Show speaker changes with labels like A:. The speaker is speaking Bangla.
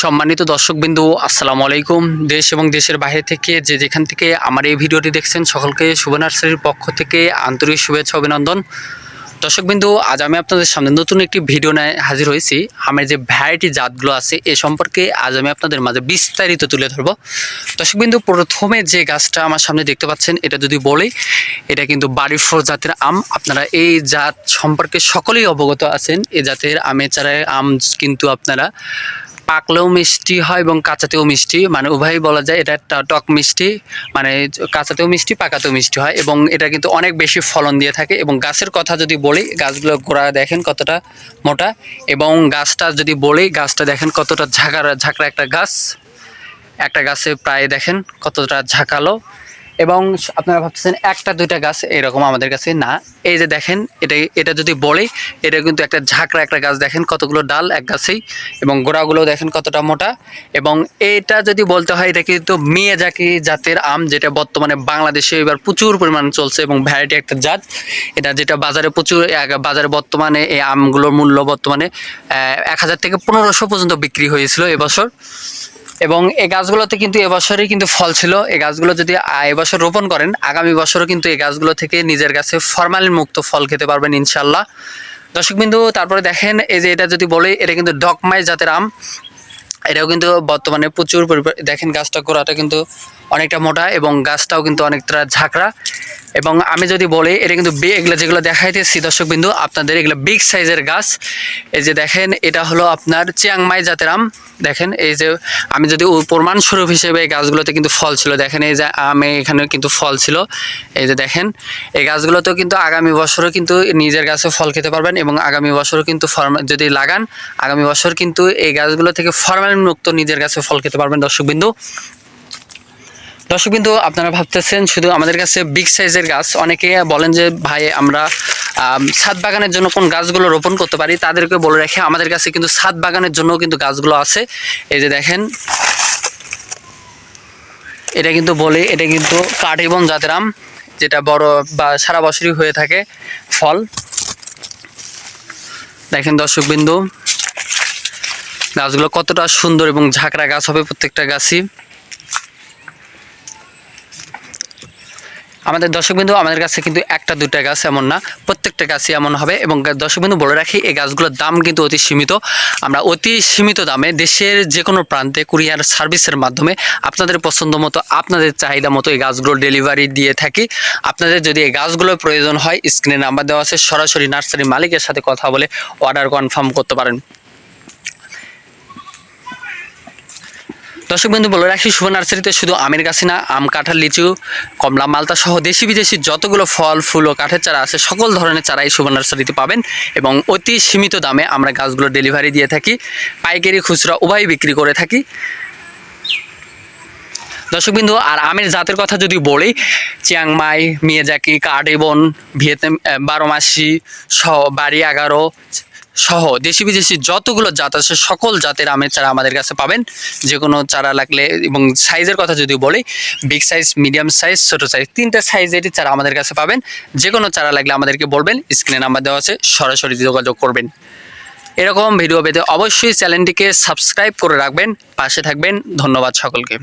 A: সম্মানিত দর্শকবিন্দু, আসসালামু আলাইকুম। দেশ এবং দেশের বাইরে থেকে যে যেখান থেকে আমার এই ভিডিওটি দেখছেন, সকলকে শুভ নার্সারির পক্ষ থেকে আন্তরিক শুভেচ্ছা, অভিনন্দন। দর্শকবিন্দু, আজ আমি আপনাদের সামনে নতুন একটি ভিডিও নিয়ে হাজির হয়েছি। আমার যে ভ্যারাইটি জাতগুলো আছে, এ সম্পর্কে আজ আমি আপনাদের মাঝে বিস্তারিত তুলে ধরবো। দর্শকবিন্দু, প্রথমে যে গাছটা আমার সামনে দেখতে পাচ্ছেন, এটা যদি বলি, এটা কিন্তু বাড়ির ফোর জাতের আম। আপনারা এই জাত সম্পর্কে সকলেই অবগত আছেন। এ জাতের আমের চারায় আম কিন্তু আপনারা পাকলেও মিষ্টি হয় এবং কাঁচাতেও মিষ্টি। মানে উভয়ই বলা যায় এটা একটা টক মিষ্টি। মানে কাঁচাতেও মিষ্টি, পাকাতেও মিষ্টি হয় এবং এটা কিন্তু অনেক বেশি ফলন দিয়ে থাকে এবং গাছের কথা যদি বলি, গাছগুলো গোড়া দেখেন কতটা মোটা এবং গাছটা যদি বলি, গাছটা দেখেন কতটা ঝাঁকারা, ঝাঁকড়া একটা গাছ। একটা গাছে প্রায় দেখেন কতটা ঝাঁকালো। এবং আপনারা ভাবতেছেন একটা, দুইটা গাছ, এরকম আমাদের কাছে না। এই যে দেখেন, এটা এটা যদি বলে এটা কিন্তু একটা ঝাঁকড়া একটা গাছ। দেখেন কতগুলো ডাল এক গাছেই, এবং গোড়াগুলো দেখেন কতটা মোটা। এবং এটা যদি বলতে হয়, এটা কিন্তু মিয়াজাকি জাতের আম, যেটা বর্তমানে বাংলাদেশে এবার প্রচুর পরিমাণে চলছে, এবং ভ্যারাইটি একটা জাত। এটা যেটা বাজারে প্রচুর বাজারে বর্তমানে এই আমগুলোর মূল্য বর্তমানে এক হাজার থেকে পনেরোশো পর্যন্ত বিক্রি হয়েছিল এবছর। এবং এই গাছগুলোতে কিন্তু এবছরই কিন্তু ফল ছিল। এই গাছগুলো যদি এবছর রোপণ করেন, আগামী বছরও কিন্তু এই গাছগুলো থেকে নিজের কাছে ফরমালিন মুক্ত ফল খেতে পারবেন ইনশাল্লাহ দর্শক বিন্দু, তারপরে দেখেন, এই যে এটা যদি বলে, এটা কিন্তু ডকমাই জাতের আম। এটাও কিন্তু বর্তমানে প্রচুর পরিমাণ দেখেন গাছটা গোড়াটা কিন্তু অনেকটা মোটা এবং গাছটাও কিন্তু অনেকটা ঝাঁকড়া। এবং আমি যদি বলি, এটা কিন্তু এগুলো যেগুলো দেখাইতেছি দর্শক বিন্দু আপনাদের এগুলো বিগ সাইজের গাছ। এই যে দেখেন, এটা হলো আপনার চিয়াংমাই জাতের আম। দেখেন, এই যে আমি যদি প্রমাণস্বরূপ হিসেবে এই গাছগুলোতে কিন্তু ফল ছিল। দেখেন, এই যে আমে এখানে কিন্তু ফল ছিল। এই যে দেখেন, এই গাছগুলোতেও কিন্তু আগামী বছরও কিন্তু নিজের গাছে ফল খেতে পারবেন এবং আগামী বছরও কিন্তু ফর্ম যদি লাগান, আগামী বছর কিন্তু এই গাছগুলো থেকে ফরমালিন মুক্ত নিজের গাছে ফল খেতে পারবেন দর্শকবিন্দু। দর্শকবিন্দু আপনারা ভাবতেছেন শুধু আমাদের কাছে বিগ সাইজের গাছ অনেকে বলেন যে ভাই আমরা আম, ছাদ বাগানের জন্য কোন গাছগুলো রোপণ করতে পারি? তাদেরকে বলে রেখে আমাদের কাছে কিন্তু ছাদ বাগানের জন্যও কিন্তু গাছগুলো আছে। এই যে দেখেন এটা কিন্তু বলে এটা কিন্তু কাঠিবন জাতের আম যেটা বড় বা সারা বছরই হয়ে থাকে ফল। দেখেন দর্শকবিন্দু গাছগুলো কতটা সুন্দর এবং ঝাঁকড়া গাছ হবে প্রত্যেকটা গাছই। আমাদের দর্শকবিন্দু, আমাদের কাছে কিন্তু একটা দুটা গাছ এমন না, প্রত্যেকটা গাছই এমন হবে এবং দর্শকবিন্দু বলে রাখি, এই গাছগুলোর দাম কিন্তু অতি সীমিত। আমরা অতি সীমিত দামে দেশের যে কোনো প্রান্তে কুরিয়ার সার্ভিসের মাধ্যমে আপনাদের পছন্দ মতো, আপনাদের চাহিদা মতো এই গাছগুলো ডেলিভারি দিয়ে থাকি। আপনাদের যদি এই গাছগুলোর প্রয়োজন হয়, স্ক্রিনে নাম্বার দেওয়া আছে, সরাসরি নার্সারি মালিকের সাথে কথা বলে অর্ডার কনফার্ম করতে পারেন। দর্শক বন্ধু, বলে রাখি, শুভ নার্সারিতে শুধু আমের গাছে না, আম, কাঁঠাল, লিচু, কমলা, মালতা সহ দেশি বিদেশি যতগুলো ফল, ফুল ও কাঠের চারা আছে, সকল ধরনের চারাই শুভ নার্সারিতে পাবেন এবং অতি সীমিত দামে আমরা গাছগুলো ডেলিভারি দিয়ে থাকি, পাইকারি খুচরা উভয় বিক্রি করে থাকি। দর্শকবিন্দু আর আমের জাতের কথা যদি বলি চিয়াংমাই মিয়াজাকি, কার্ডেবন, ভিয়েতনাম বারোমাসি সহ বাড়ি এগারো সহ দেশি বিদেশি যতগুলো জাত আছে, সকল জাতের আমের চারা আমাদের কাছে পাবেন। যে কোনো চারা লাগলে এবং সাইজের কথা যদি বলি বিগ সাইজ মিডিয়াম সাইজ ছোটো সাইজ তিনটা সাইজেরই চারা আমাদের কাছে পাবেন। যে কোনো চারা লাগলে আমাদেরকে বলবেন স্ক্রিনে নাম্বার দেওয়া আছে, সরাসরি যোগাযোগ করবেন। এরকম ভিডিও পেতে অবশ্যই চ্যানেলটিকে সাবস্ক্রাইব করে রাখবেন, পাশে থাকবেন, ধন্যবাদ সকলকে।